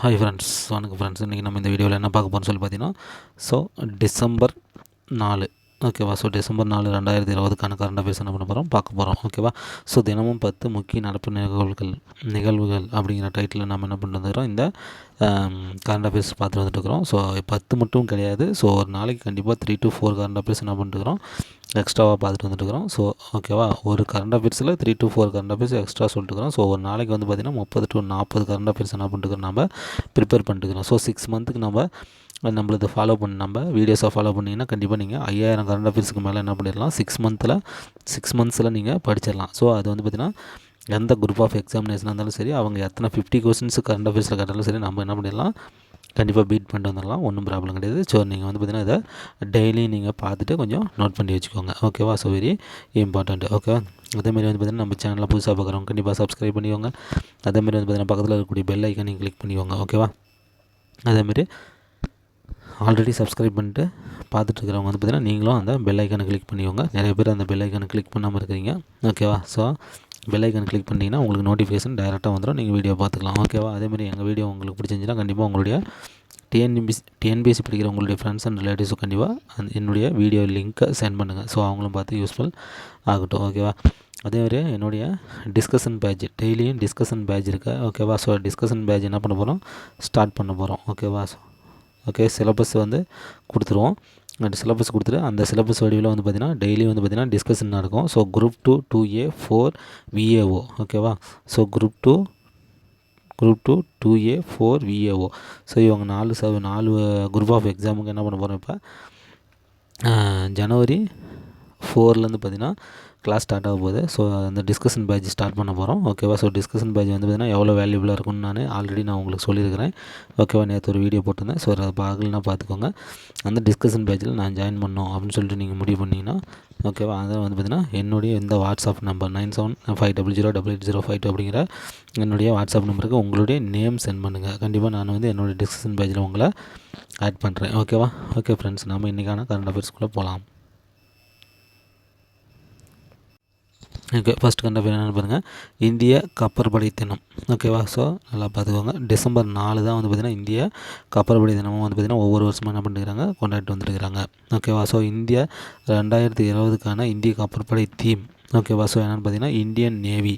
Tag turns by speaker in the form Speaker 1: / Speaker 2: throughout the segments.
Speaker 1: Hi friends வணக்கம் friends இன்றைக்கி நம்ம இந்த வீடியோவில் என்ன பார்க்க போகிறோம்னு சொல்லி பார்த்தீங்கன்னா ஸோ டிசம்பர் நாலு. ஓகேவா ஸோ டிசம்பர் நாலு ரெண்டாயிரத்தி இருபதுக்கான கரண்ட் அஃபேர்ஸ் என்ன பண்ண போகிறோம் பார்க்க போகிறோம் ஓகேவா ஸோ தினமும் பத்து முக்கிய நடப்பு நிகழ்வுகள் நிகழ்வுகள் அப்படிங்கிற டைட்டில் நம்ம என்ன பண்ணிட்டு வந்துக்கிறோம் இந்த கரண்ட் அஃபேர்ஸ் பார்த்துட்டு வந்துட்டு இருக்கிறோம். ஸோ பத்து மட்டும் கிடையாது. ஸோ ஒரு நாளைக்கு கண்டிப்பாக three to four current affairs என்ன பண்ணிட்டு இருக்கிறோம்? எக்ஸ்ட்ராவாக பார்த்துட்டு வந்துட்டுருக்கிறோம். ஸோ ஓகேவா ஒரு current அஃபேர்ஸில் three to four current affairs extra சொல்லிட்டுருக்கிறோம். So ஒரு நாளைக்கு வந்து பார்த்திங்கன்னா முப்பது டு நாற்பது கரண்ட் அஃபேர்ஸ் என்ன பண்ணிட்டுருக்கோம் நம்ம ப்ரிப்பேர் பண்ணிட்டுருக்கிறோம். ஸோ சிக்ஸ் மந்த்துக்கு நம்ம நம்மளது ஃபாலோ பண்ண நம்ம வீடியோஸை ஃபாலோ பண்ணிங்கன்னா கண்டிப்பாக நீங்கள் ஐயாயிரம் கரண்ட் அஃபேர்ஸ்க்கு மேலே என்ன பண்ணிடலாம்? சிக்ஸ் மந்த்தில் சிக்ஸ் மந்த்ஸில் நீங்கள் படிச்சிடலாம். ஸோ அது வந்து பார்த்திங்கன்னா எந்த குரூப் ஆஃப் எக்ஸாமினேஷனாக இருந்தாலும் சரி அவங்க எத்தனை ஃபிஃப்டி கொஸ்டின்ஸ் கரண்ட் அஃபேர்ஸில் கேட்டாலும் சரி நம்ம என்ன பண்ணிடலாம்? கண்டிப்பாக பீட் பண்ணிட்டு வந்துடலாம். ஒன்றும் ப்ராப்ளம் கிடையாது. ஸோ நீங்கள் வந்து பார்த்திங்கன்னா இதை டெய்லி நீங்கள் பார்த்துட்டு கொஞ்சம் நோட் பண்ணி வச்சுக்கோங்க. ஓகேவா ஸோ வெரி இம்பார்ட்டண்ட் ஓகேவா அதேமாதிரி வந்து பார்த்திங்கன்னா நம்ம சேனலில் புதுசாக பார்க்குறவங்க கண்டிப்பாக சப்ஸ்கிரைப் பண்ணிக்கோங்க. அதேமாதிரி வந்து பார்த்திங்கன்னா பக்கத்தில் இருக்கக்கூடிய பெல் ஐக்கன் நீங்கள் கிளிக் பண்ணிக்கோங்க ஓகேவா அதேமாதிரி ஆல்ரெடி சப்ஸ்கிரைப் பண்ணிட்டு பார்த்துட்டு இருக்கிறவங்க வந்து பார்த்திங்கன்னா நீங்களும் அந்த பெல் ஐக்கனை கிளிக் பண்ணிக்கோங்க. நிறைய பேர் அந்த பெல் ஐக்கனை கிளிக் பண்ணாமல் இருக்கிறீங்க. ஓகேவா ஸோ பெல் ஐக்கன் கிளிக் பண்ணிங்கன்னா உங்களுக்கு நோட்டிஃபிகேஷன் டேரெக்டாக வந்துடும் நீங்கள் வீடியோ பார்த்துக்கலாம். ஓகேவா அதேமாதிரி எங்கள் வீடியோ உங்களுக்கு பிடிச்சிருந்துச்சுன்னா கண்டிப்பாக உங்களுடைய டிஎன்பிசி டிஎன்பிஎஸ்சி படிக்கிற உங்களுடைய ஃப்ரெண்ட்ஸ் அண்ட் ரிலேட்டிவ்ஸும் கண்டிப்பாக அந்த என்னுடைய வீடியோ லிங்க்கை சென்ட் பண்ணுங்கள் ஸோ அவங்களும் பார்த்து யூஸ்ஃபுல் ஆகட்டும். ஓகேவா அதே மாதிரி என்னுடைய டிஸ்கஷன் பேஜ் டெய்லியும் டிஸ்கஷன் பேஜ் இருக்குது ஓகேவா ஸோ டிஸ்கஷன் பேஜ் என்ன பண்ண போகிறோம் ஸ்டார்ட் பண்ண போகிறோம் ஓகேவா ஓகே சிலபஸ் வந்து கொடுத்துருவோம். சிலபஸ் கொடுத்துட்டு அந்த சிலபஸ் வடிவில் வந்து பார்த்திங்கன்னா டெய்லி வந்து பார்த்திங்கன்னா டிஸ்கஷன் நடக்கும். So group two two A four V A O ஓகேவா so group two group two two A four V A O so இவங்க நாலு ச நாலு குரூப் ஆஃப் எக்ஸாமுக்கு என்ன பண்ண போகிறோம் இப்போ? ஜனவரி ஃபோர்லேருந்து பார்த்திங்கன்னா கிளாஸ் ஸ்டார்ட் ஆக போகுது ஸோ அந்த டிஸ்கஷன் பேஜ் ஸ்டார்ட் பண்ண போகிறோம் ஓகேவா ஸோ டிஸ்கஷன் பேஜ் வந்து பார்த்திங்கன்னா எவ்வளோ வேல்யூபிளாக இருக்கும்னு நான் ஆல்ரெடி நான் உங்களுக்கு சொல்லியிருக்கிறேன். ஓகேவா நேற்று ஒரு வீடியோ போட்டிருந்தேன். ஸோ அதை பார்க்கலன்னா பார்த்துக்கோங்க. அந்த டிஸ்கஷன் பேஜில் நான் ஜாயின் பண்ணோம் அப்படின்னு சொல்லிட்டு நீங்கள் முடிவு பண்ணிங்கன்னா ஓகேவா அதை வந்து பார்த்திங்கன்னா என்னுடைய இந்த WhatsApp number nine seven five double zero double eight zero five two அப்படிங்கிற என்னுடைய வாட்ஸ்அப் நம்பருக்கு உங்களுடைய நேம் சென்ட் பண்ணுங்கள் கண்டிப்பாக நான் வந்து என்னுடைய டிஸ்கஷன் பேஜில் உங்களை ஆட் பண்ணுறேன் ஓகேவா ஓகே ஃப்ரெண்ட்ஸ் நம்ம இன்றைக்கான கரண்ட் அஃபேர்ஸ்குள்ளே போகலாம் ஓகே ஃபஸ்ட் கண்ட என்னென்னு பாருங்கள் இந்திய கப்பற்படை தினம். ஓகேவா ஸோ நல்லா பார்த்துக்கோங்க. டிசம்பர் நாலு தான் வந்து பார்த்திங்கன்னா இந்திய கப்பற்படை தினமும் வந்து பார்த்திங்கன்னா ஒவ்வொரு வருஷமும் என்ன பண்ணிருக்காங்க? கொண்டாடிட்டு வந்துருக்கிறாங்க. ஓகேவா ஸோ இந்தியா ரெண்டாயிரத்தி இருபதுக்கான இந்திய கப்பற்படை தீம் ஓகேவா ஸோ என்னென்னு பார்த்தீங்கன்னா இந்தியன் நேவி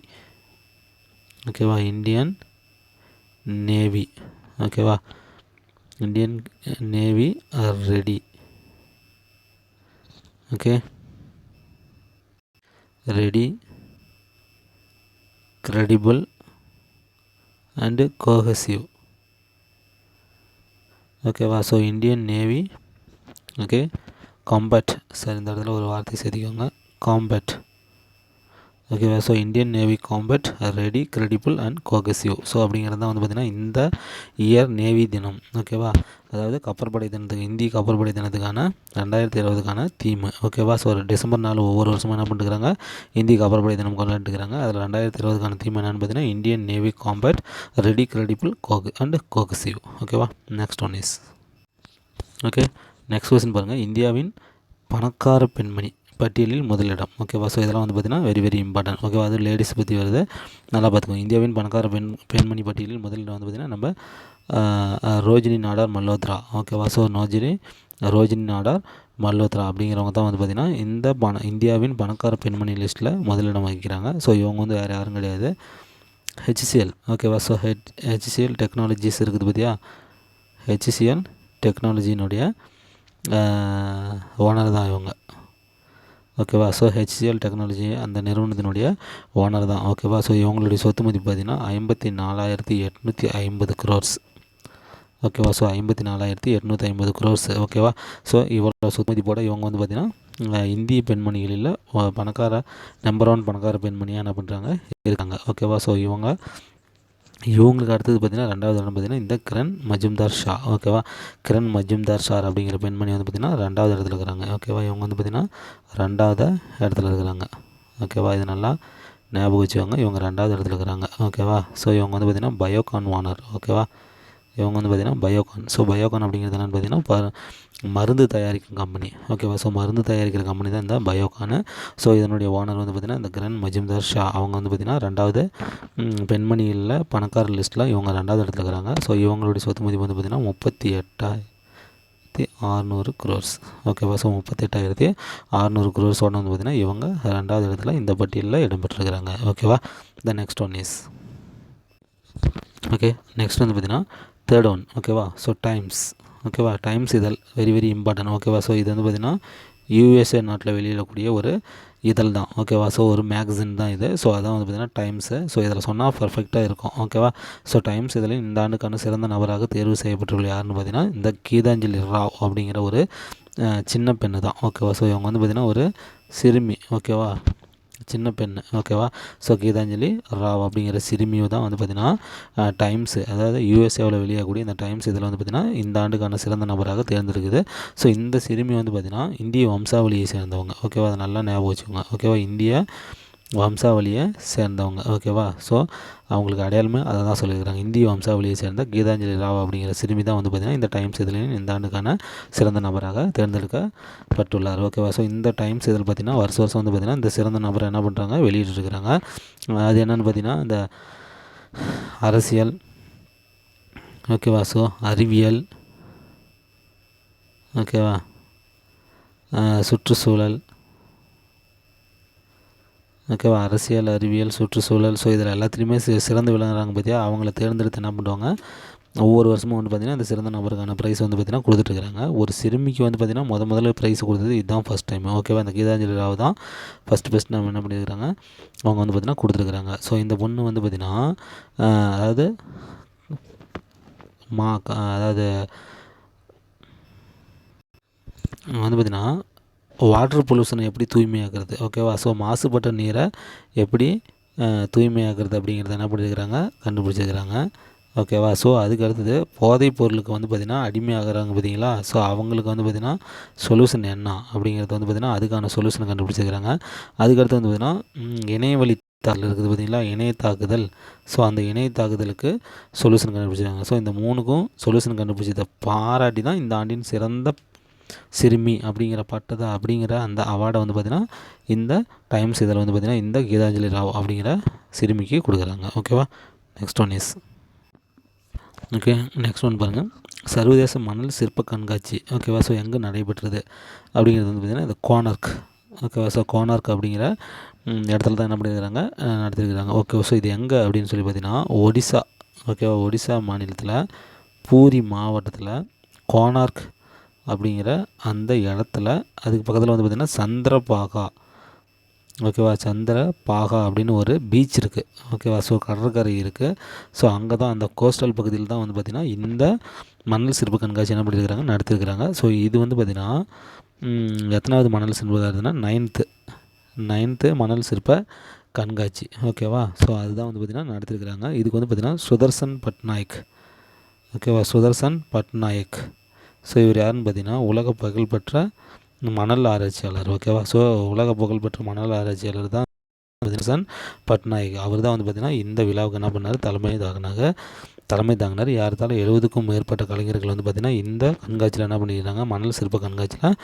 Speaker 1: ஓகேவா இந்தியன் நேவி ஓகேவா Indian navy are ready okay ready credible and cohesive. ஓகேவா so Indian navy okay combat sir இந்த இடத்துல ஒரு வார்த்தை சேர்த்திக்கோங்க. காம்பேட் ஓகேவா so Indian navy combat ready credible and cohesive so அப்படிங்கிறது தான் வந்து பார்த்திங்கன்னா இந்த இயர் நேவி தினம். ஓகேவா அதாவது கப்பற்படை தினத்துக்கு இந்திய கப்பற்படை தினத்துக்கான ரெண்டாயிரத்தி இருபதுக்கான தீம் ஓகேவா ஸோ டிசம்பர் நாலு ஒவ்வொரு வருஷமும் என்ன பண்ணிட்டுருக்காங்க? இந்திய கப்பற்படை தினம் கொண்டாட்டுக்கிறாங்க அதில் ரெண்டாயிரத்தி இருபதுக்கான தீம் என்னென்னு பார்த்தீங்கன்னா Indian navy combat ready credible co and cohesive ஓகேவா next one is okay next question பாருங்கள் இந்தியாவின் பணக்கார பெண்மணி. பட்டியலில் முதலிடம். ஓகேவா ஸோ இதெல்லாம் வந்து பார்த்திங்கன்னா வெரி வெரி இம்பார்ட்டன்ட் ஓகேவா அது லேடிஸ் பற்றி வருது. நல்லா பார்த்துக்கோங்க இந்தியாவின் பணக்கார பெண் பெண்மணி பட்டியலில் முதலிடம் வந்து பார்த்திங்கன்னா நம்ம ரோஜினி நாடார் மல்லோத்ரா ஓகேவா ஸோ நோஜினி ரோஜினி நாடார் மல்லோத்ரா அப்படிங்கிறவங்க தான் வந்து பார்த்திங்கன்னா இந்த பண இந்தியாவின் பணக்கார பெண்மணி லிஸ்ட்டில் முதலிடம் வகிக்கிறாங்க ஸோ இவங்க வந்து வேறு யாரும் கிடையாது. ஹெச்சிஎல் ஓகேவா ஸோ ஹெச் ஹெச்சிஎல் டெக்னாலஜிஸ் இருக்குது பார்த்தியா ஹெச்சிஎல் டெக்னாலஜியினுடைய ஓனர் தான் இவங்க. ஓகேவா? ஸோ ஹெச்சிஎல் டெக்னாலஜி அந்த நிறுவனத்தினுடைய ஓனர் தான். ஓகேவா? ஸோ இவங்களுடைய சொத்து மதிப்பு பார்த்திங்கன்னா ஐம்பத்தி நாலாயிரத்தி எட்நூற்றி ஐம்பது க்ரோர்ஸ் ஓகேவா? ஸோ ஐம்பத்தி நாலாயிரத்தி எட்நூற்றி ஐம்பது க்ரோர்ஸ் ஓகேவா? ஸோ இவ்வளோ சொத்து மதிப்போட இவங்க வந்து பார்த்திங்கன்னா இந்திய பெண்மணிகளில் பணக்கார நம்பர் ஒன் பணக்கார பெண்மணியாக என்ன பண்ணுறாங்க இருக்காங்க. ஓகேவா? ஸோ இவங்க இவங்களுக்கு அடுத்தது பார்த்திங்கன்னா ரெண்டாவது இடம் பார்த்திங்கன்னா இந்த கிரண் மஜும்தார் ஷா. ஓகேவா கிரண் மஜும்தார் ஷார் அப்படிங்கிற பெண்மணி வந்து பார்த்திங்கன்னா ரெண்டாவது இடத்துல இருக்கிறாங்க. ஓகேவா இவங்க வந்து பார்த்திங்கன்னா ரெண்டாவது இடத்துல இருக்கிறாங்க. ஓகேவா இது நல்லா ஞாபகம் வச்சுக்கோங்க. இவங்க ரெண்டாவது இடத்துல இருக்கிறாங்க. ஓகேவா ஸோ இவங்க வந்து பார்த்திங்கன்னா பயோகான் ஓனர் ஓகேவா இவங்க வந்து பார்த்திங்கன்னா பயோகான் ஸோ பயோகான் அப்படிங்கிறது என்னென்னு பார்த்தீங்கன்னா ப மருந்து தயாரிக்கும் கம்பெனி ஓகேவா ஸோ மருந்து தயாரிக்கிற கம்பெனி தான் இந்த பயோகானு ஸோ இதனுடைய ஓனர் வந்து பார்த்திங்கன்னா இந்த கிரண் மஜும்தார் ஷா அவங்க வந்து பார்த்திங்கன்னா ரெண்டாவது பெண்மணியில் பணக்கார லிஸ்ட்டில் இவங்க ரெண்டாவது இடத்துல இருக்கிறாங்க ஸோ இவங்களுடைய சொத்து மதிப்பு வந்து பார்த்திங்கன்னா முப்பத்தி எட்டாயிரத்தி ஆறுநூறு குரோர்ஸ் ஓகேவா ஸோ முப்பத்தெட்டாயிரத்தி குரோர்ஸ் ஒன்று வந்து பார்த்திங்கன்னா இவங்க ரெண்டாவது இடத்துல இந்த பட்டியலில் இடம்பெற்றிருக்கிறாங்க. ஓகேவா the next one is okay next வந்து பார்த்தீங்கன்னா தேர்ட் ஒன் ஓகேவா ஸோ டைம்ஸ் ஓகேவா டைம்ஸ் இதழ் வெரி வெரி இம்பார்ட்டன்ட் ஓகேவா ஸோ இது வந்து பார்த்திங்கன்னா யூஎஸ்ஏ நாட்டில் வெளியிடக்கூடிய ஒரு இதழ் தான் ஓகேவா ஸோ ஒரு மேக்சின் தான் இது. ஸோ அதான் வந்து பார்த்திங்கன்னா டைம்ஸு ஸோ இதில் சொன்னால் பர்ஃபெக்டாக இருக்கும் ஓகேவா ஸோ டைம்ஸ் இதில் இந்த ஆண்டுக்கான சிறந்த நபராக தேர்வு செய்யப்பட்டுள்ள யாருன்னு பார்த்தீங்கன்னா இந்த கீதாஞ்சலி ராவ் அப்படிங்கிற ஒரு சின்ன பெண்ணு தான் ஓகேவா ஸோ இவங்க வந்து பார்த்திங்கன்னா ஒரு சிறுமி ஓகேவா சின்ன பெண்ணு ஓகேவா? ஸோ கீதாஞ்சலி ராவ் அப்படிங்கிற சிறுமியும் தான் வந்து பார்த்திங்கன்னா டைம்ஸ் அதாவது யூஎஸ்ஏவில் வெளியாகக்கூடிய இந்த டைம்ஸ் இதில் வந்து பார்த்திங்கன்னா இந்த ஆண்டுக்கான சிறந்த நபராக தேர்ந்தெடுக்குது. ஸோ இந்த சிறுமி வந்து பார்த்திங்கன்னா இந்திய வம்சாவளியை சேர்ந்தவங்க. ஓகேவா? அதை நல்லா ஞாபகம் வச்சுக்கோங்க. ஓகேவா? இந்திய வம்சாவளியை சேர்ந்தவங்க. ஓகேவா ஸோ அவங்களுக்கு அடையாளமே அதை தான் சொல்லியிருக்கிறாங்க. இந்திய வம்சாவளியை சேர்ந்த கீதாஞ்சலி ராவ் அப்படிங்கிற சிறுமி தான் வந்து பார்த்திங்கன்னா இந்த டைம்ஸ் இதழின் இந்த ஆண்டுக்கான சிறந்த நபராக தேர்ந்தெடுக்கப்பட்டுள்ளார். ஓகேவா ஸோ இந்த டைம்ஸ் இதில் பார்த்திங்கன்னா வருஷ வருஷம் வந்து பார்த்திங்கன்னா இந்த சிறந்த நபரை என்ன பண்ணுறாங்க வெளியிட்டிருக்கிறாங்க. அது என்னென்னு பார்த்திங்கன்னா இந்த அரசியல். ஓகேவா ஸோ அறிவியல். ஓகேவா சுற்றுச்சூழல். ஓகேவா? அரசியல் அறிவியல் சுற்றுச்சூழல் ஸோ இதில் எல்லாத்துலேயுமே சி சிறந்து விளங்குறாங்க பார்த்தியா அவங்கள தேர்ந்தெடுத்து என்ன பண்ணுவாங்க ஒவ்வொரு வருஷமும் வந்து பார்த்திங்கன்னா அந்த சிறந்த நபருக்கான ப்ரைஸ் வந்து பார்த்திங்கன்னா கொடுத்துட்ருக்காங்க ஒரு சிறுமிக்கு வந்து பார்த்திங்கன்னா முத முதல்ல ப்ரைஸ் கொடுத்தது இதுதான் ஃபஸ்ட் டைம் ஓகேவா? அந்த கீதாஞ்சலி ராவ் தான் ஃபஸ்ட்டு ஃபஸ்ட் நம்ம என்ன பண்ணியிருக்கிறாங்க? அவங்க வந்து பார்த்திங்கன்னா கொடுத்துருக்குறாங்க ஸோ இந்த பொண்ணு வந்து பார்த்திங்கன்னா அதாவது மா அதாவது வந்து பார்த்திங்கன்னா வாட்டர் பொல்யூஷனை எப்படி தூய்மையாக்குறது? ஓகேவா ஸோ மாசுபட்ட நீரை எப்படி தூய்மையாக்குறது அப்படிங்கிறத என்ன பண்ணியிருக்கிறாங்க கண்டுபிடிச்சிருக்கிறாங்க. ஓகேவா ஸோ அதுக்கு அடுத்தது போதைப் பொருளுக்கு வந்து பார்த்திங்கன்னா அடிமையாகிறாங்க பார்த்தீங்களா ஸோ அவங்களுக்கு வந்து பார்த்திங்கன்னா சொல்யூஷன் என்ன அப்படிங்கிறது வந்து பார்த்திங்கன்னா அதுக்கான சொல்யூஷனை கண்டுபிடிச்சிருக்கிறாங்க. அதுக்கடுத்து வந்து பார்த்திங்கன்னா இணையவழி இணைய தாக்குதல் இருக்குது பார்த்தீங்களா இணைய தாக்குதல். ஸோ அந்த இணைய தாக்குதலுக்கு சொல்யூஷன் கண்டுபிடிச்சிருக்காங்க. ஸோ இந்த மூணுக்கும் சொல்யூஷன் கண்டுபிடிச்சதை பாராட்டி தான் இந்த ஆண்டின் சிறந்த சிறுமி அப்படிங்கிற பட்டத்தை அப்படிங்கிற அந்த அவார்டை வந்து பார்த்திங்கன்னா இந்த டைம்ஸ் இதில் வந்து பார்த்திங்கன்னா இந்த கீதாஞ்சலி ராவ் அப்படிங்கிற சிறுமிக்கு கொடுக்குறாங்க. ஓகேவா next one is okay next one பாருங்கள் சர்வதேச மணல் சிற்ப கண்காட்சி. ஓகேவா ஸோ எங்கே நடைபெற்றது அப்படிங்கிறது வந்து பார்த்திங்கன்னா இந்த கோனார்க் ஓகேவா ஸோ கோனார்க் அப்படிங்கிற இடத்துல தான் என்ன பண்ணியிருக்கிறாங்க நடத்திருக்கிறாங்க. ஓகே ஸோ இது எங்கே அப்படின்னு சொல்லி பார்த்தீங்கன்னா ஒடிசா. ஓகேவா ஒடிசா மாநிலத்தில் பூரி மாவட்டத்தில் கோனார்க் அப்படிங்கிற அந்த இடத்துல அதுக்கு பக்கத்தில் வந்து பார்த்திங்கன்னா சந்திரபாகா. ஓகேவா? சந்திர பாகா அப்படின்னு ஒரு பீச் இருக்குது ஓகேவா? ஸோ கடற்கரை இருக்குது ஸோ அங்கே தான் அந்த கோஸ்டல் பகுதியில் தான் வந்து பார்த்திங்கன்னா இந்த மணல் சிற்ப கண்காட்சி என்ன பண்ணியிருக்கிறாங்க நடத்திருக்கிறாங்க. ஸோ இது வந்து பார்த்திங்கன்னா எத்தனாவது மணல் சிற்ப நைன்த்து நைன்த்து மணல் சிற்ப கண்காட்சி. ஓகேவா? ஸோ அதுதான் வந்து பார்த்திங்கன்னா நடத்திருக்கிறாங்க. இதுக்கு வந்து பார்த்திங்கன்னா சுதர்சன் பட்நாயக். ஓகேவா? சுதர்சன் பட்நாயக். ஸோ இவர் யாருன்னு பார்த்தீங்கன்னா உலக புகழ்பெற்ற மணல் ஆராய்ச்சியாளர் ஓகேவா ஸோ உலக புகழ்பெற்ற மணல் ஆராய்ச்சியாளர் தான் சுதர்சன் பட்நாயக். அவர் தான் வந்து பார்த்திங்கன்னா இந்த விழாவுக்கு என்ன பண்ணார்? தலைமை தாங்கினாங்க. தலைமை தாங்கினார். யார்த்தாலும் எழுபதுக்கும் மேற்பட்ட கலைஞர்கள் வந்து பார்த்திங்கன்னா இந்த கண்காட்சியில் என்ன பண்ணிக்கிறாங்க மணல் சிற்ப கண்காட்சியில்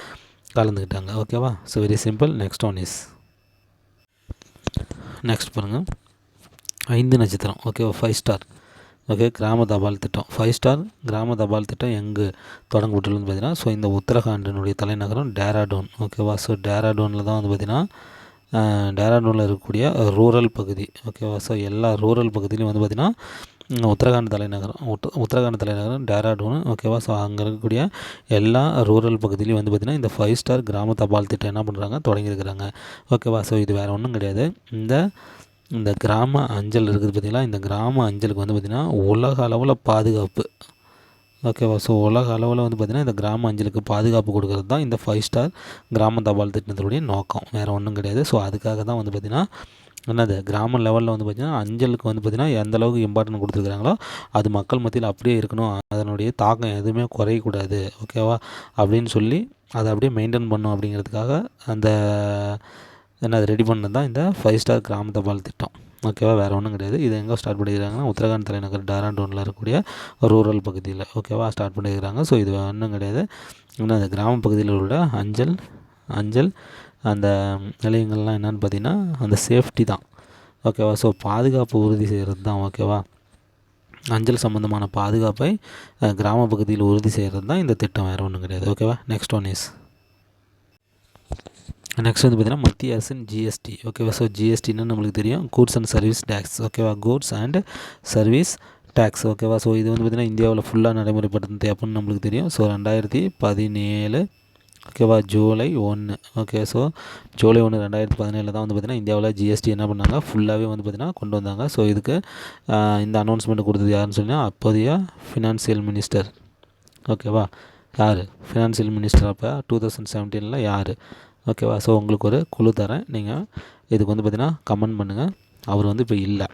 Speaker 1: கலந்துக்கிட்டாங்க. ஓகேவா so very simple next one is next பாருங்கள் ஐந்து நட்சத்திரம். ஓகேவா ஃபைவ் ஸ்டார் ஓகே கிராம தபால் திட்டம். ஃபைவ் ஸ்டார் கிராம தபால் திட்டம் எங்கே தொடங்கப்பட்டுள்ளதுன்னு பார்த்தீங்கன்னா ஸோ இந்த உத்தரகாண்டினுடைய தலைநகரம் டேராடூன் ஓகேவா ஸோ டேராடூனில் தான் வந்து பார்த்திங்கன்னா டேராடூனில் இருக்கக்கூடிய ரூரல் பகுதி. ஓகேவா ஸோ எல்லா ரூரல் பகுதியிலையும் வந்து பார்த்திங்கன்னா உத்தரகாண்ட் தலைநகரம். உத்த உத்தரகாண்ட் தலைநகரம் டேராடூன் ஓகேவா ஸோ அங்கே இருக்கக்கூடிய எல்லா ரூரல் பகுதியிலையும் வந்து பார்த்திங்கன்னா இந்த ஃபைவ் ஸ்டார் கிராம தபால் திட்டம் என்ன பண்ணுறாங்க தொடங்கியிருக்கிறாங்க. ஓகேவா ஸோ இது வேறு ஒன்றும் கிடையாது. இந்த இந்த கிராம அஞ்சல் இருக்குது பார்த்தீங்களா? இந்த கிராம அஞ்சலுக்கு வந்து பார்த்திங்கன்னா உலக அளவில் பாதுகாப்பு. ஓகேவா ஸோ உலக அளவில் வந்து பார்த்திங்கன்னா இந்த கிராம அஞ்சலுக்கு பாதுகாப்பு கொடுக்கறது தான் இந்த ஃபைவ் ஸ்டார் கிராம தபால் திட்டத்தினுடைய நோக்கம். வேறு ஒன்றும் கிடையாது. ஸோ அதுக்காக தான் வந்து பார்த்திங்கன்னா என்னது? கிராம லெவலில் வந்து பார்த்திங்கன்னா அஞ்சலுக்கு வந்து பார்த்திங்கன்னா எந்த அளவுக்கு இம்பார்ட்டன்ட் கொடுத்துருக்காங்களோ அது மக்கள் மத்தியில் அப்படியே இருக்கணும். அதனுடைய தாக்கம் எதுவுமே குறையக்கூடாது. ஓகேவா அப்படின்னு சொல்லி அதை அப்படியே மெயின்டைன் பண்ணும் அப்படிங்கிறதுக்காக அந்த என்னது ரெடி பண்ணது தான் இந்த ஃபைவ் ஸ்டார் கிராம தபால் திட்டம் ஓகேவா வேறு ஒன்றும் கிடையாது. இது எங்கே ஸ்டார்ட் பண்ணிக்கிறாங்கன்னா உத்தரகாண்ட் தலைநகர் டேராண்டூனில் இருக்கக்கூடிய ரூரல் பகுதியில். ஓகேவா ஸ்டார்ட் பண்ணிக்கிறாங்க ஸோ இது ஒன்றும் கிடையாது. இன்னும் அந்த கிராம பகுதியில் உள்ள அஞ்சல் அஞ்சல் அந்த நிலையங்கள்லாம் என்னென்னு பார்த்தீங்கன்னா அந்த சேஃப்டி தான். ஓகேவா ஸோ பாதுகாப்பு உறுதி செய்கிறது தான். ஓகேவா அஞ்சல் சம்மந்தமான பாதுகாப்பை கிராம பகுதியில் உறுதி செய்கிறது தான் இந்த திட்டம். வேறு ஒன்றும் கிடையாது. ஓகேவா நெக்ஸ்ட் ஒன் இஸ் நெக்ஸ்ட் வந்து பார்த்திங்கன்னா மத்திய அரசின் ஜிஎஸ்டி ஓகேவா ஸோ ஜிஎஸ்டின்னு நம்மளுக்கு தெரியும். கூட்ஸ் அண்ட் சர்வீஸ் டேக்ஸ் ஓகேவா கூட்ஸ் அண்ட் சர்வீஸ் டேக்ஸ் ஓகேவா ஸோ இது வந்து பார்த்திங்கன்னா இந்தியாவில் ஃபுல்லாக நடைமுறைப்படுத்துது அப்படின்னு நம்மளுக்கு தெரியும். ஸோ ரெண்டாயிரத்தி பதினேழு ஓகேவா ஜூலை ஒன்று ஓகே ஸோ ஜூலை ஒன்று ரெண்டாயிரத்தி பதினேழில் தான் வந்து பார்த்திங்கன்னா இந்தியாவில் ஜிஎஸ்டி என்ன பண்ணாங்க? ஃபுல்லாகவே வந்து பார்த்திங்கன்னா கொண்டு வந்தாங்க. ஸோ இதுக்கு இந்த அனௌன்ஸ்மெண்ட் கொடுத்தது யாருன்னு சொன்னால் அப்போதைய ஃபினான்சியல் மினிஸ்டர் ஓகேவா யார்? ஃபினான்சியல் மினிஸ்டர் அப்போ டூ தௌசண்ட் செவன்டீனில் யார்? ஓகேவா ஸோ உங்களுக்கு ஒரு குழு தரேன். நீங்கள் இதுக்கு வந்து பார்த்தீங்கன்னா கமெண்ட் பண்ணுங்கள் அவர் வந்து இப்போ இல்லை.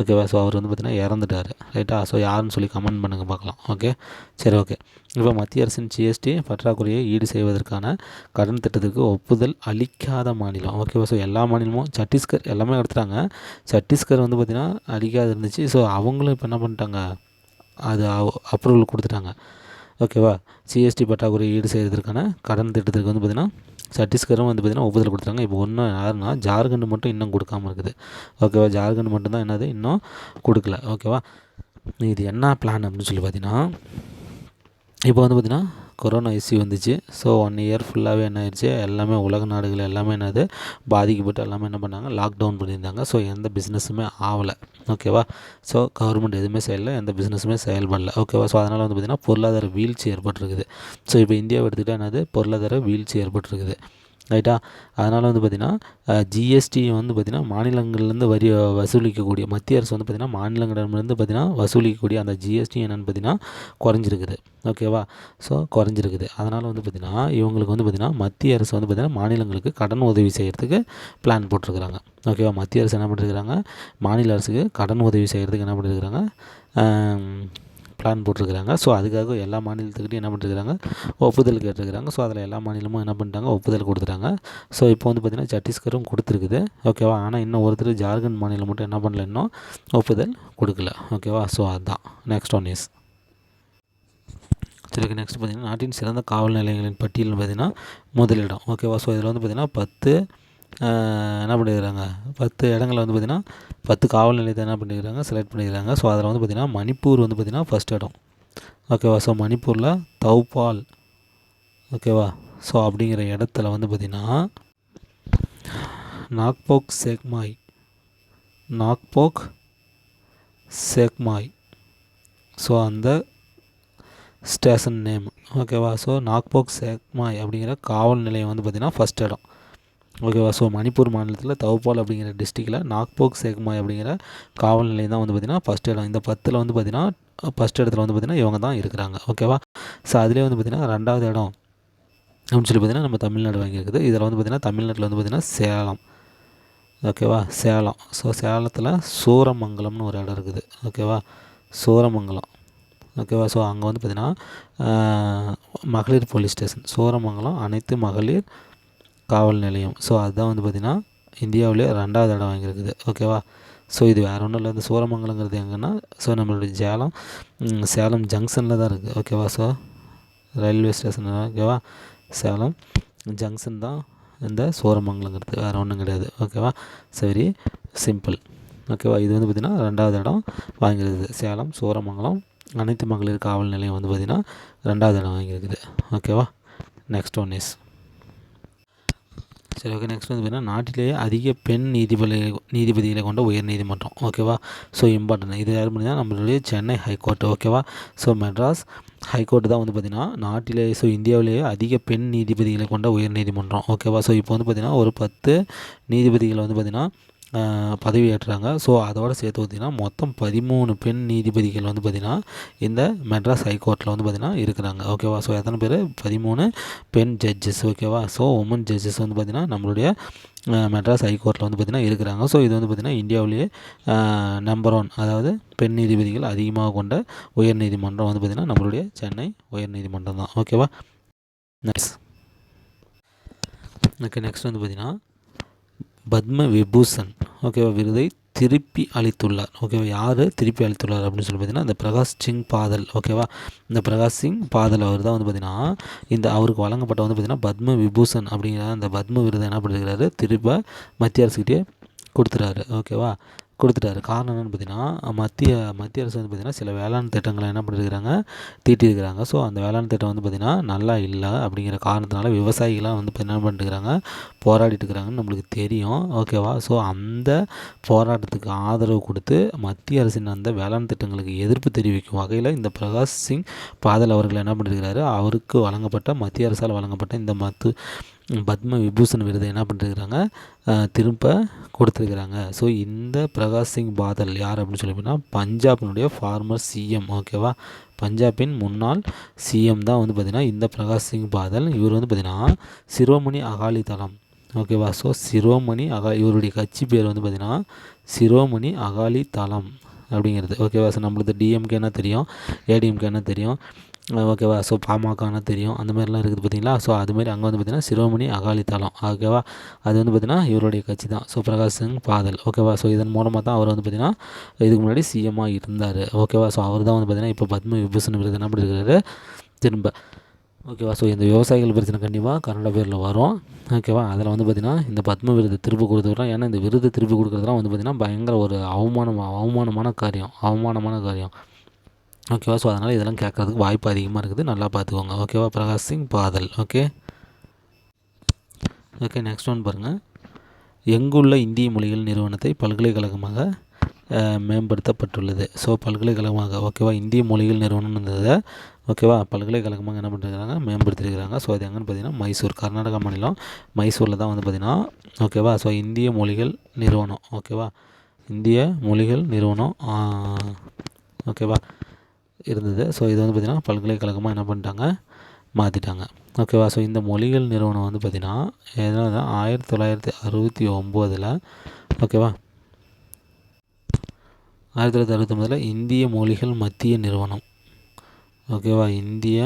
Speaker 1: ஓகேவா ஸோ அவர் வந்து பார்த்தீங்கன்னா இறந்துட்டார். ரைட்டா ஸோ யாருன்னு சொல்லி கமெண்ட் பண்ணுங்கள் பார்க்கலாம். ஓகே சரி ஓகே இப்போ மத்திய அரசின் ஜிஎஸ்டி பற்றாக்குறையை ஈடு செய்வதற்கான கடன் திட்டத்திற்கு ஒப்புதல் அளிக்காத மாநிலம். ஓகேவா ஸோ எல்லா மாநிலமும் சத்தீஸ்கர் எல்லாமே எடுத்துட்டாங்க சத்தீஸ்கர் வந்து பார்த்திங்கன்னா அளிக்காது இருந்துச்சு. ஸோ அவங்களும் இப்போ என்ன பண்ணிட்டாங்க? அது அப்ரூவல் கொடுத்துட்டாங்க. ஓகேவா? ஜிஎஸ்டி பற்றாக்குறையை ஈடு செய்கிறதுக்கான கடன் திட்டத்துக்கு வந்து பார்த்திங்கன்னா சத்தீஸ்கரும் வந்து பார்த்திங்கன்னா ஒப்புதல் கொடுத்துருக்காங்க இப்போ ஒன்று யாருன்னா ஜார்க்கண்ட் மட்டும் இன்னும் கொடுக்காம இருக்குது. ஓகேவா? ஜார்க்கண்ட் மட்டும்தான் என்னது? இன்னும் கொடுக்கல. ஓகேவா? இது என்ன பிளான் அப்படின்னு சொல்லி பார்த்தீங்கன்னா இப்போ வந்து பார்த்திங்கன்னா கொரோனா இஷ்யூ வந்துச்சு. ஸோ ஒன் இயர் ஃபுல்லாகவே என்ன ஆயிடுச்சு எல்லாமே உலக நாடுகள் எல்லாமே என்னது? பாதிக்கப்பட்டு எல்லாமே என்ன பண்ணாங்க? லாக்டவுன் பண்ணியிருந்தாங்க. ஸோ எந்த பிஸ்னஸுமே ஆகலை. ஓகேவா ஸோ கவர்மெண்ட் எதுவுமே செய்யலை. எந்த பிஸ்னஸுமே செயல்படல. ஓகேவா ஸோ அதனால் வந்து பார்த்திங்கன்னா பொருளாதார வீழ்ச்சி ஏற்பட்டிருக்குது. ஸோ இப்போ இந்தியாவை எடுத்துக்கிட்டால் என்னது? பொருளாதார வீழ்ச்சி ஏற்பட்டிருக்குது. ரைட்டா? அதனால் வந்து பார்த்திங்கன்னா ஜிஎஸ்டி வந்து பார்த்திங்கன்னா மாநிலங்கள்லேருந்து வரி வசூலிக்கக்கூடிய மத்திய அரசு வந்து பார்த்திங்கன்னா மாநிலங்களிடமிருந்து பார்த்திங்கன்னா வசூலிக்கக்கூடிய அந்த ஜிஎஸ்டி என்னென்னு பார்த்திங்கன்னா குறைஞ்சிருக்குது. ஓகேவா ஸோ குறைஞ்சிருக்குது. அதனால் வந்து பார்த்திங்கன்னா இவங்களுக்கு வந்து பார்த்திங்கன்னா மத்திய அரசு வந்து பார்த்திங்கன்னா மாநிலங்களுக்கு கடன் உதவி செய்கிறதுக்கு பிளான் போட்டிருக்கிறாங்க. ஓகேவா மத்திய அரசு என்ன பண்ணிருக்கிறாங்க மாநில அரசுக்கு கடன் உதவி செய்கிறதுக்கு என்ன பண்ணியிருக்கிறாங்க பிளான் போட்டிருக்கிறாங்க. ஸோ அதுக்காக எல்லா மாநிலத்துக்கிட்டையும் என்ன பண்ணிருக்கிறாங்க? ஒப்புதல் கேட்டிருக்கிறாங்க. ஸோ அதில் எல்லா மாநிலமும் என்ன பண்ணிட்டாங்க? ஒப்புதல் கொடுத்துட்டாங்க. ஸோ இப்போ வந்து பார்த்திங்கன்னா சத்தீஸ்கரும் கொடுத்துருக்குது. ஓகேவா ஆனால் இன்னும் ஒருத்தர் ஜார்க்கண்ட் மாநிலம் மட்டும் என்ன பண்ணல இன்னும் ஒப்புதல் கொடுக்கல. ஓகேவா ஸோ அதுதான் நெக்ஸ்ட் ஒன் இஸ் சரி நெக்ஸ்ட் பார்த்திங்கன்னா நாட்டின் சிறந்த காவல் நிலையங்களின் பட்டியல் பார்த்திங்கன்னா முதலிடம். ஓகேவா ஸோ இதில் வந்து பார்த்திங்கன்னா பத்து என்ன பண்ணிக்கிறாங்க பத்து இடங்களில் வந்து பார்த்திங்கன்னா பத்து காவல் நிலையத்தை என்ன பண்ணிக்கிறாங்க செலக்ட் பண்ணிக்கிறாங்க ஸோ அதில் வந்து பார்த்திங்கன்னா மணிப்பூர் வந்து பார்த்திங்கன்னா ஃபஸ்ட் இடம். ஓகேவா ஸோ மணிப்பூரில் தௌபால். ஓகேவா ஸோ அப்படிங்கிற இடத்துல வந்து பார்த்திங்கன்னா நாக்போக் சேக்மாய். நாக்போக் சேக்மாய். ஸோ அந்த ஸ்டேஷன் நேம் ஓகேவா ஸோ நாக்போக் சேக்மாய் அப்படிங்கிற காவல் நிலையம் வந்து பார்த்திங்கன்னா ஃபஸ்ட் இடம். ஓகேவா? ஸோ மணிப்பூர் மாநிலத்தில் தௌபால் அப்படிங்கிற டிஸ்ட்ரிக்டில் நாக்போக் சேக்மாய் அப்படிங்கிற காவல் நிலையம் தான் வந்து பார்த்திங்கன்னா ஃபஸ்ட் இடம். இந்த பத்தில் வந்து பார்த்திங்கன்னா ஃபஸ்ட் இடத்துல வந்து பார்த்திங்கன்னா இவங்க தான் இருக்கிறாங்க. ஓகேவா? ஸோ அதிலே வந்து பார்த்திங்கன்னா ரெண்டாவது இடம் அப்படின்னு சொல்லி பார்த்திங்கன்னா நம்ம தமிழ்நாடு வாங்கியிருக்குது. இதில் வந்து பார்த்திங்கன்னா தமிழ்நாட்டில் வந்து பார்த்திங்கன்னா சேலம். ஓகேவா? சேலம். ஸோ சேலத்தில் சூரமங்கலம்னு ஒரு இடம் இருக்குது. ஓகேவா? சூரமங்கலம். ஓகேவா? ஸோ அங்கே வந்து பார்த்திங்கன்னா மகளிர் போலீஸ் ஸ்டேஷன் சூரமங்கலம் அனைத்து மகளிர் காவல் நிலையம். ஸோ அதுதான் வந்து பார்த்திங்கன்னா இந்தியாவிலே ரெண்டாவது இடம் வாங்கியிருக்குது. ஓகேவா ஸோ இது வேறு ஒன்றும் இல்லை. இந்த சூரமங்கலங்கிறது எங்கன்னா ஸோ நம்மளுடைய சேலம் சேலம் ஜங்ஷனில் தான் இருக்குது ஓகேவா ஸோ ரயில்வே ஸ்டேஷன் ஓகேவா சேலம் ஜங்ஷன் தான் இந்த சூரமங்கலங்கிறது வேறு ஒன்றும் கிடையாது. ஓகேவா சரி சிம்பிள் ஓகேவா இது வந்து பார்த்திங்கன்னா ரெண்டாவது இடம் வாங்கியிருக்குது. சேலம் சூரமங்கலம் அனைத்து மகளிர் காவல் நிலையம் வந்து பார்த்திங்கன்னா ரெண்டாவது இடம் வாங்கியிருக்குது. ஓகேவா நெக்ஸ்ட் ஒன் இஸ் சரி ஓகே நெக்ஸ்ட் வந்து பார்த்தீங்கன்னா நாட்டிலேயே அதிக பெண் நீதிபதி நீதிபதிகளை கொண்ட உயர் நீதிமன்றம் ஓகேவா ஸோ இம்பார்ட்டன்ட் இது யார் பண்ணி நம்மளுடைய சென்னை ஹைகோர்ட் ஓகேவா ஸோ மெட்ராஸ் ஹைகோர்ட் தான் வந்து பார்த்திங்கன்னா நாட்டிலே ஸோ இந்தியாவிலேயே அதிக பெண் நீதிபதிகளை கொண்ட உயர் நீதிமன்றம் ஓகேவா ஸோ இப்போ வந்து பார்த்திங்கன்னா ஒரு பத்து நீதிபதிகள் வந்து பார்த்திங்கன்னா பதவி ஏற்றுறாங்க ஸோ அதோடு சேர்த்து பார்த்திங்கன்னா மொத்தம் பதிமூணு பெண் நீதிபதிகள் வந்து பார்த்திங்கன்னா இந்த மெட்ராஸ் ஹைகோர்ட்டில் வந்து பார்த்திங்கன்னா இருக்கிறாங்க. ஓகேவா ஸோ எத்தனை பேர்? பதிமூணு பெண் ஜட்ஜஸ் ஓகேவா ஸோ உமன் ஜட்ஜஸ் வந்து பார்த்திங்கன்னா நம்மளுடைய மெட்ராஸ் ஹைகோர்ட்டில் வந்து பார்த்திங்கன்னா இருக்கிறாங்க. ஸோ இது வந்து பார்த்திங்கன்னா இந்தியாவிலேயே நம்பர் ஒன் அதாவது பெண் நீதிபதிகள் அதிகமாக கொண்ட உயர் நீதிமன்றம் வந்து பார்த்திங்கன்னா நம்மளுடைய சென்னை உயர் நீதிமன்றம் தான் ஓகேவா நெக்ஸ்ட் ஓகே நெக்ஸ்ட் வந்து பார்த்திங்கன்னா பத்ம விபூஷன் ஓகேவா விருதை திருப்பி அளித்துள்ளார். ஓகேவா யார் திருப்பி அளித்துள்ளார் அப்படின்னு சொல்லி பார்த்தீங்கன்னா இந்த பிரகாஷ் சிங் பாதல். ஓகேவா இந்த பிரகாஷ் சிங் பாதல் அவர் தான் வந்து பார்த்தீங்கன்னா இந்த அவருக்கு வழங்கப்பட்ட வந்து பார்த்தீங்கன்னா பத்ம விபூஷன் அப்படிங்கிற அந்த பத்ம விருதை என்ன பண்ணிருக்கிறாரு திருப்ப மத்திய அரசுக்கிட்டே கொடுத்துறாரு. ஓகேவா கொடுத்துட்டாரு. காரணம் என்னென்னு பார்த்தீங்கன்னா மத்திய மத்திய அரசு வந்து பார்த்திங்கன்னா சில வேளாண் திட்டங்களை என்ன பண்ணியிருக்கிறாங்க தீட்டியிருக்கிறாங்க. ஸோ அந்த வேளாண் திட்டம் வந்து பார்த்திங்கன்னா நல்லா இல்லை அப்படிங்கிற காரணத்தினால விவசாயிகளாக வந்து என்ன பண்ணிட்டுருக்கிறாங்க போராடிட்டு இருக்கிறாங்கன்னு நம்மளுக்கு தெரியும். ஓகேவா ஸோ அந்த போராட்டத்துக்கு ஆதரவு கொடுத்து மத்திய அரசின் அந்த வேளாண் திட்டங்களுக்கு எதிர்ப்பு தெரிவிக்கும் வகையில் இந்த பிரகாஷ் சிங் பாதல் அவர்கள் என்ன பண்ணியிருக்கிறாரு அவருக்கு வழங்கப்பட்ட மத்திய அரசால் வழங்கப்பட்ட இந்த மத்து பத்ம விபூஷன் விருதை என்ன பண்ணிருக்கிறாங்க திரும்ப கொடுத்துருக்குறாங்க. ஸோ இந்த பிரகாஷ் சிங் பாதல் யார் அப்படின்னு சொல்லி பஞ்சாபினுடைய ஃபார்மர் சிஎம் ஓகேவா பஞ்சாபின் முன்னாள் சிஎம் தான் வந்து பார்த்திங்கன்னா இந்த பிரகாஷ் சிங் பாதல். இவர் வந்து பார்த்திங்கன்னா சிரோமணி அகாலி தளம் ஓகேவா ஸோ சிரோமணி அகா இவருடைய கட்சி பேர் வந்து பார்த்திங்கன்னா சிரோமணி அகாலி தளம் அப்படிங்கிறது ஓகேவா ஸோ நம்மளுக்கு டிஎம்கேனா தெரியும் ஏடிஎம்கேனா தெரியும். ஓகேவா? ஸோ பாமகனா தெரியும். அந்த மாதிரிலாம் இருக்குது பார்த்தீங்களா? ஸோ அதுமாரி அங்கே வந்து பார்த்திங்கன்னா சிரோமணி அகாலிதளம். ஓகேவா? அது வந்து பார்த்திங்கன்னா இவருடைய கட்சி தான். ஸோ பிரகாஷ் சிங் பாதல். ஓகேவா? ஸோ இதன் மூலமாக தான் அவர் வந்து பார்த்திங்கன்னா இதுக்கு முன்னாடி சிஎம்மாக இருந்தார். ஓகேவா? ஸோ அவர் தான் வந்து பார்த்திங்கன்னா இப்போ பத்ம விபூஷன் விருது என்ன பண்ணியிருக்காரு திரும்ப. ஓகேவா? ஸோ இந்த விவசாயிகள் பிரச்சனை கண்டிப்பாக கன்னட பேரில் வரும். ஓகேவா? அதில் வந்து பார்த்திங்கன்னா இந்த பத்ம விருது திருப்பி கொடுத்துக்கிறோம் ஏன்னா இந்த விருது திருப்பி கொடுக்குறதுலாம் வந்து பார்த்திங்கன்னா பயங்கர ஒரு அவமானம் அவமானமான காரியம். அவமானமான காரியம். ஓகேவா ஸோ அதனால் இதெல்லாம் கேட்குறதுக்கு வாய்ப்பு அதிகமாக இருக்குது. நல்லா பார்த்துக்கோங்க. ஓகேவா Prakash Singh Badal. Okay okay next one பாருங்கள் எங்குள்ள இந்திய மொழிகள் நிறுவனத்தை பல்கலைக்கழகமாக மேம்படுத்தப்பட்டுள்ளது. ஸோ பல்கலைக்கழகமாக ஓகேவா இந்திய மொழிகள் நிறுவனம்ன்றதை ஓகேவா பல்கலைக்கழகமாக என்ன பண்ணிருக்கிறாங்க மேம்படுத்திருக்கிறாங்க. ஸோ அது எங்கன்னு பார்த்தீங்கன்னா மைசூர் கர்நாடகா மாநிலம். மைசூரில் தான் வந்து பார்த்திங்கன்னா ஓகேவா ஸோ இந்திய மொழிகள் நிறுவனம் ஓகேவா இந்திய மொழிகள் நிறுவனம் ஓகேவா இருந்தது. ஸோ இது வந்து பார்த்திங்கன்னா பல்கலைக்கழகமாக என்ன பண்ணிட்டாங்க? மாற்றிட்டாங்க ஓகேவா ஸோ இந்த மொழிகள் நிறுவனம் வந்து பார்த்திங்கன்னா எதனால் ஆயிரத்தி தொள்ளாயிரத்தி அறுபத்தி ஒம்போதில் ஓகேவா ஆயிரத்தி தொள்ளாயிரத்தி அறுபத்தொம்பதில் இந்திய மொழிகள் மத்திய நிறுவனம். ஓகேவா இந்திய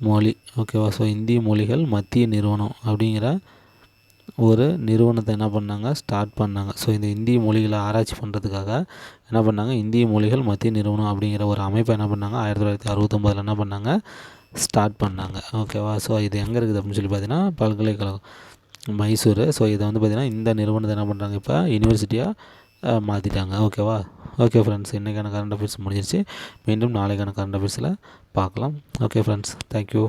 Speaker 1: மொழி. ஓகேவா ஸோ இந்திய மொழிகள் மத்திய நிறுவனம் அப்படிங்கிற ஒரு நிறுவனத்தை என்ன பண்ணாங்க? ஸ்டார்ட் பண்ணாங்க. ஸோ இந்த இந்திய மொழிகளை ஆராய்ச்சி பண்ணுறதுக்காக என்ன பண்ணாங்க? இந்திய மொழிகள் மத்திய நிறுவனம் அப்படிங்கிற ஒரு அமைப்பை என்ன பண்ணாங்க? ஆயிரத்தி தொள்ளாயிரத்தி அறுபத்தொம்பதில் என்ன பண்ணாங்க? ஸ்டார்ட் பண்ணாங்க. ஓகேவா ஸோ இது எங்கே இருக்குது அப்படின்னு சொல்லி பார்த்தீங்கன்னா பல்கலைக்கழகம் மைசூர். ஸோ இதை வந்து பார்த்திங்கன்னா இந்த நிறுவனத்தை என்ன பண்ணுறாங்க இப்போ யூனிவர்சிட்டியாக மாற்றிட்டாங்க ஓகேவா ஓகே ஃப்ரெண்ட்ஸ் இன்றைக்கான கரண்ட் அஃபேர்ஸ் முடிஞ்சிருச்சு. மீண்டும் நாளைக்கான கரண்ட் அஃபேர்ஸில் பார்க்கலாம். Okay friends thank you